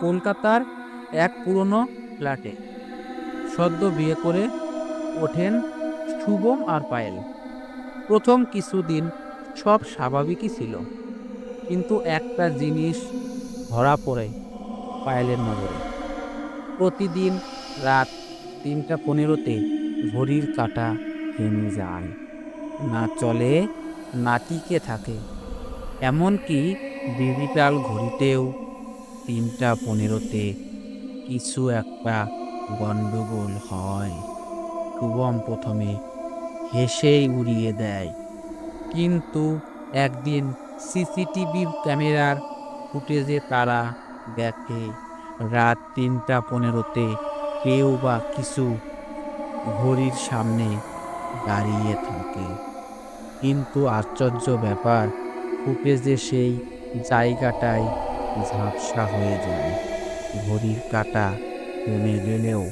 কলকাতার এক পুরনো ফ্ল্যাটে। সদ্য বিয়ে করে ওঠেন শুভম আর পায়েল। প্রথম কিছুদিন সব স্বাভাবিকই ছিল, কিন্তু একটা জিনিস ধরা পড়ে পায়েলের নজরে। প্রতিদিন রাত তিনটা পনেরোতে ঘড়ির কাঁটা থেমে যায়। না চলে, না টিকে থাকে। এমনকি ডিজিটাল ঘড়িতেও তিনটা পনেরোতে কিছু একটা গন্ডগোল হয়। শুভম প্রথমে হেসেই উড়িয়ে দেয়। কিন্তু একদিন সিসিটিভি ক্যামেরার ফুটেজে তারা দেখে, রাত তিনটা পনেরোতে কেউ বা কিছু ঘড়ির সামনে দাঁড়িয়ে থাকে। কিন্তু আশ্চর্য ব্যাপার, ফুটেজে সেই জায়গাটাই ঝাপসা হয়ে যায়। ঘড়ির কাঁটা থেমে গেলেও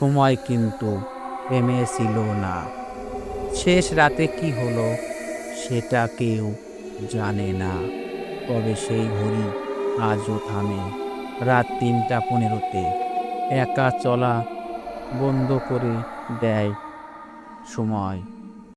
সময় কিন্তু থেমেছিল না। শেষ রাতে কি হলো সেটা কেউ জানে না। তবে সেই ঘড়ি আজও থামে। রাত তিনটা পনেরোতে একা চলা বন্ধ করে দেয় সময়।